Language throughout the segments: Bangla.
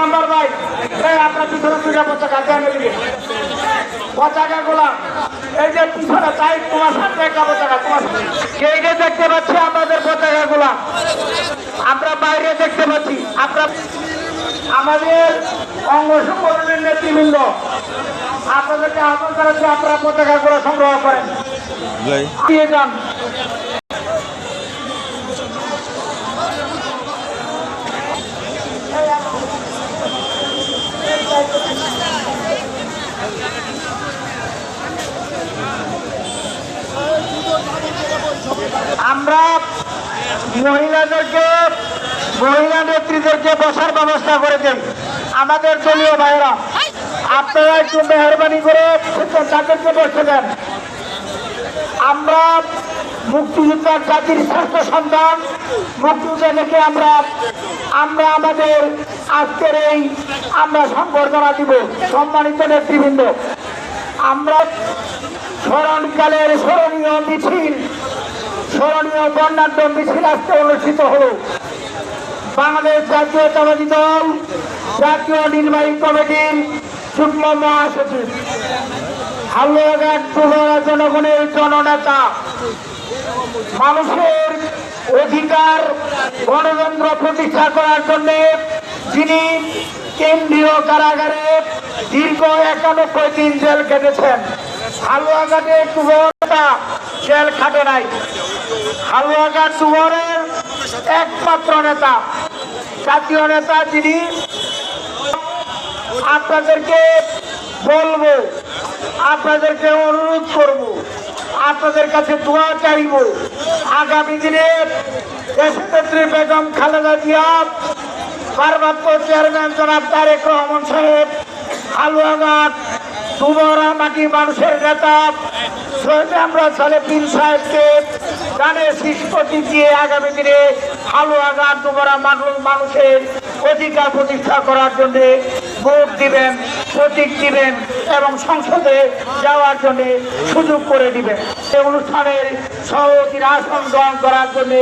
নাম্বার ভাই। এই আপনার পিছনে দুইটা পতাকা দেন এদিকে পতাকা গুলা এই যে পিছনে তাই তোমার সামনে একটা পতাকা তোমার সামনে। কে কে দেখতে পাচ্ছি আমাদের পতাকা গুলা আমরা বাইরে দেখতে পাচ্ছি। আমরা আমাদের অঙ্গ সংগঠনের নেতৃবৃন্দ। আপনাদেরকে আহ্বান করেছে আপনারা পতাকা গুলো সংগ্রহ করেন। দিয়ে যান। আমরা মহিলাদেরকে, মহিলা নেত্রীদেরকে বসার ব্যবস্থা করে দেন আমাদের দলীয় ভাইরা আপনারা একটু মেহরবানি করে তাদেরকে বসে দেন। আমরা মুক্তিযোদ্ধার জাতির শ্রেষ্ঠ সন্তান মুক্তিযুদ্ধ দেখে আমরা আমরা আমাদের আজকের এই আমরা সংবর্ধনা দিব সম্মানিত নেতৃবৃন্দ। আমরা স্মরণকালের স্মরণীয় মিছিল স্মরণীয় বর্ণাঢ্য মিছিল আজকে অনুষ্ঠিত হলো। বাংলাদেশ জাতীয়তাবাদী দল, জাতীয় নির্বাহী কমিটির যুগ্ম মহাসচিব, হালুয়াঘাট পুরোনো জনগণের জননেতা, মানুষের অধিকার, গণতন্ত্র প্রতিষ্ঠা করার জন্য যিনি কেন্দ্রীয় কারাগারে দীর্ঘ একানব্বই দিন জেল কেটেছেন। একমাত্র নেতা, জাতীয় নেতা যিনি, আপনাদেরকে বলব, আপনাদেরকে অনুরোধ করব, আপনাদের কাছে দোয়া চাইব, আগামী দিনে দেশনেত্রী বেগম খালেদা জিয়া, ভারপ্রাপ্ত চেয়ারম্যান জনাব তারেক রহমান সাহেব, হালুয়াঘাট দুবরা মাটি মানুষের নেতা? সৈয়দ আমরা সালেফিন সাহেবকে গানের শিষ্পতি দিয়ে আগামী দিনে হালুয়াঘাট দুবরা মানুষ মানুষের অধিকার প্রতিষ্ঠা করার জন্য ভোট দিবেন, প্রতীক দিবেন এবং সংসদে যাওয়ার জন্য সুযোগ করে দিবেন। এই অনুষ্ঠানের সভাপতির আসন গ্রহণ করার জন্য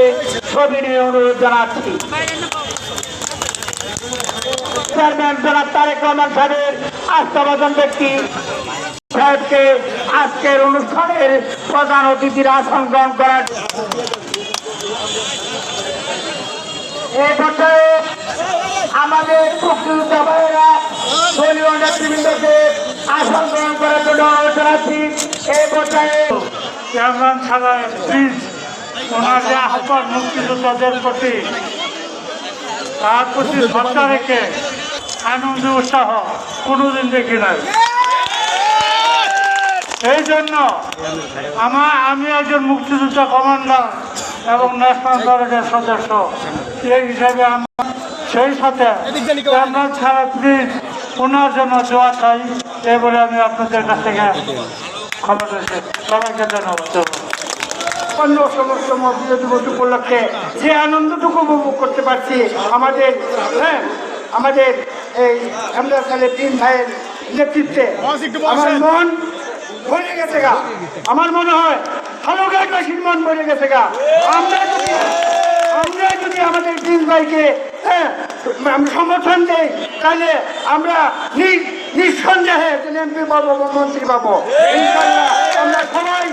সবিনয় অনুরোধ জানাচ্ছি। চেয়ারম্যান জনাব তারেক রহমান সাহেবের আস্থাভাজন ব্যক্তি সাহেবকে আজকের অনুষ্ঠানের প্রধান অতিথির আসন গ্রহণ করার পর্যায়ে আমাদের আসন গ্রহণ করার জন্য প্লিজ, ওনার মুক্তিযোদ্ধাদের প্রতি তার প্রতি রেখে আনন্দ উৎসাহ কোনোদিন দেখি নাই। এই জন্য আমার আমি একজন মুক্তিযোদ্ধা কমান্ডার এবং ন্যাশনাল গার্ডের সদস্য। এই হিসাবে আমার সেই সাথে চেয়ারম্যান ছাড়া প্লিজ ওনার জন্য দোয়া চাই এই বলে আমি আপনাদের কাছ থেকে খবর রয়েছে সবাইকে ধন্যবাদ। সমস্ত উপলক্ষে যে আনন্দটুকু উপভোগ করতে পারছি আমাদের হ্যাঁ আমাদের এই আমরা সালে তিন ভাইয়ের নেতৃত্বে আমার মন গেছে গা। আমার মনে হয় ভালো হালুঘাটবাসীর মন ভরে গেছে গা। আমরা যদি আমরা যদি আমাদের তিন ভাইকে হ্যাঁ সমর্থন দেই, তাহলে আমরা নিঃসন্দেহে এমপি পাবো, মন্ত্রী পাবো। আমরা সবাই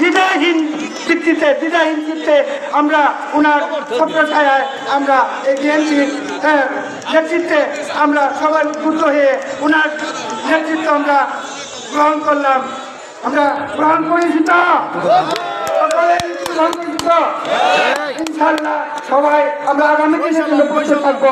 দ্বিধাহীন চিত্তিতে দ্বিধাহীন চিত্তে আমরা ওনার ছত্রছায়ায় আমরা এই বিএনপির নেতৃত্বে আমরা সবাই উদ্বুদ্ধ হয়ে ওনার নেতৃত্ব আমরা গ্রহণ করলাম। আমরা গ্রহণ করেছি তো ইনশাল্লাহ সবাই আমরা আগামী দিনের জন্য প্রস্তুত থাকব।